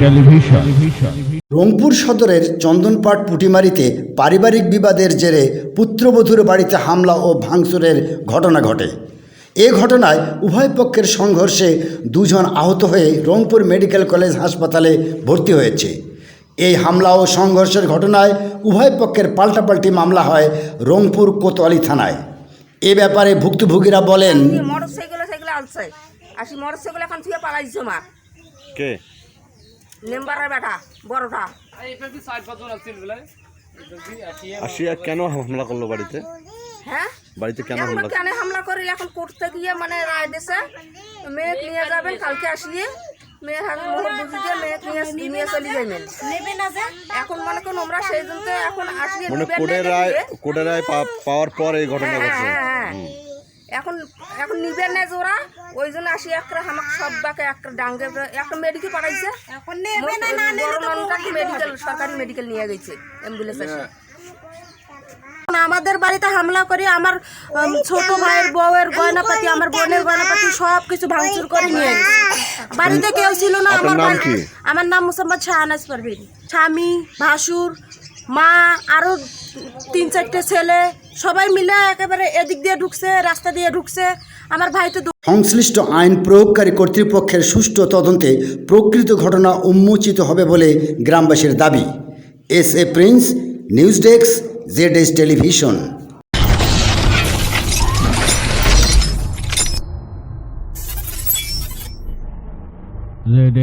Television Rangpur সদরের চন্দনপাট পুটিমারিতে পারিবারিক বিবাদের জেরে পুত্রবধূর বাড়িতে হামলা ও ভাঙচুরের ঘটনা ঘটে। এ ঘটনায় উভয় পক্ষের সংঘর্ষে দুজন আহত হয়ে রংপুর মেডিকেল কলেজ হাসপাতালে ভর্তি হয়েছে। এই হামলা ও সংঘর্ষের ঘটনায় উভয় পক্ষের পাল্টাপাল্টি মামলা হয় রংপুর কোতোয়ালি থানায়। এ ব্যাপারে ভুক্তভোগীরা বলেন মোটর সাইকেল আসি মোটর সাইকেল এখন থুয়ে পালাইছে মা। কে? নেম্বারের বেটা বড়টা। আসিয়া কেন হামলা করল বাড়িতে? হ্যাঁ? বাড়িতে কেন এখন হামলা কেন হামলা করে? এখন করতে গিয়ে মানে রায় দিছে। মেয়ে নিয়ে যাবেন কালকে আসিয়ে। মেয়ে হাতে মোহর বুঝি দিয়ে মেয়ে নিয়ে নিয়ে চলে যাবেন এখন মনে করুন আমরা সেই জন্য এখন আসিয়ে মানে রায়। রায় পাওয়ার পর এই ঘটনা হ্যাঁ, ঘটছে। হ্যাঁ, হ্যাঁ। এখন এখন নিবেন না যে ওরা ওই জন্য আসি একটা আমাকে সব বাকে একটা ডাঙ্গে একটা মেডিকেল পাঠাইছে। মেডিকেল সরকারি মেডিকেল নিয়ে গেছে অ্যাম্বুলেন্স এসে। আমাদের বাড়িতে হামলা করে আমার ছোট ভাইয়ের বউয়ের গয়নাপাতি আমার বোনের গয়নাপাতি সব কিছু ভাঙচুর করে নিয়ে গেছে। বাড়িতে কেউ ছিল না আমার? আমার নাম মোসাম্মদ শাহনাজ পারভিন। স্বামী ভাসুর মা আরও তিন চারটে ছেলে সবাই মিলে একেবারে এদিক দিয়ে ঢুকছে রাস্তা দিয়ে ঢুকছে। আমার ভাই তো সংশ্লিষ্ট আইন প্রয়োগকারী কর্তৃপক্ষের সুষ্ঠু তদন্তে প্রকৃত ঘটনা উন্মোচিত হবে বলে গ্রামবাসীর দাবি। S A Prince news desk Z S television. Z